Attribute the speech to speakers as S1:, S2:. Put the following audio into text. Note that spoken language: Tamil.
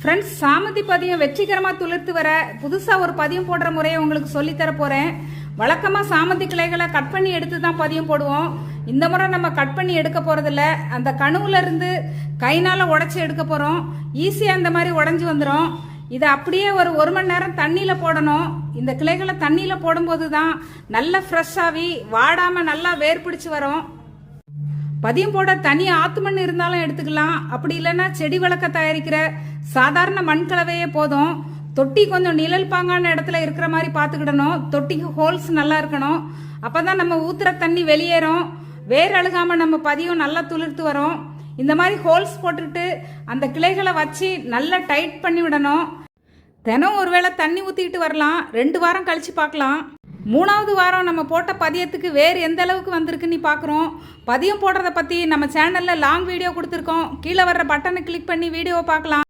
S1: ஃப்ரெண்ட்ஸ் சாமந்தி பதியம் வெற்றிகரமாக துளிர்த்து வர புதுசாக ஒரு பதியம் போடுற முறையை உங்களுக்கு சொல்லித்தர போகிறேன் வழக்கமாக சாமந்தி கிளைகளை கட் பண்ணி எடுத்து தான் பதியம் போடுவோம். இந்த முறை நம்ம கட் பண்ணி எடுக்க போகிறதில்ல அந்த கணுவுல இருந்து கைனால் உடச்சி எடுக்க போகிறோம் ஈஸியாக அந்த மாதிரி உடஞ்சி வந்துடும் இதை அப்படியே ஒரு ஒரு மணி நேரம் தண்ணியில் போடணும். இந்த கிளைகளை தண்ணியில் போடும்போது தான் நல்லா ஃப்ரெஷ்ஷாகி வாடாமல் நல்லா வேர் பிடிச்சி வரும். பதியம் போட தனி ஆத்து மண் இருந்தாலும் எடுத்துக்கலாம். அப்படி இல்லைன்னா செடி வளர்க்க தயாரிக்கிற சாதாரண மண் கலவையே போதும். தொட்டி கொஞ்சம் நிழல் பாங்கான இடத்துல இருக்கிற மாதிரி பார்த்துக்கிடணும். தொட்டிக்கு ஹோல்ஸ் நல்லா இருக்கணும். அப்பதான் நம்ம ஊத்துற தண்ணி வெளியேறும். வேர் அழுகாம நம்ம பதியம் நல்லா துளிர்த்து வரும். இந்த மாதிரி ஹோல்ஸ் போட்டுட்டு அந்த கிளைகளை வச்சு நல்லா டைட் பண்ணி விடணும். தினம் ஒருவேளை தண்ணி ஊற்றிக்கிட்டு வரலாம். ரெண்டு வாரம் கழிச்சு பார்க்கலாம். மூணாவது வாரம் நம்ம போட்ட பதியத்துக்கு வேறு எந்த அளவுக்கு வந்திருக்குன்னு பார்க்குறோம். பதியம் போடுறத பற்றி நம்ம சேனலில் லாங் வீடியோ கொடுத்துருக்கோம். கீழே வர்ற பட்டனை கிளிக் பண்ணி வீடியோ பார்க்கலாம்.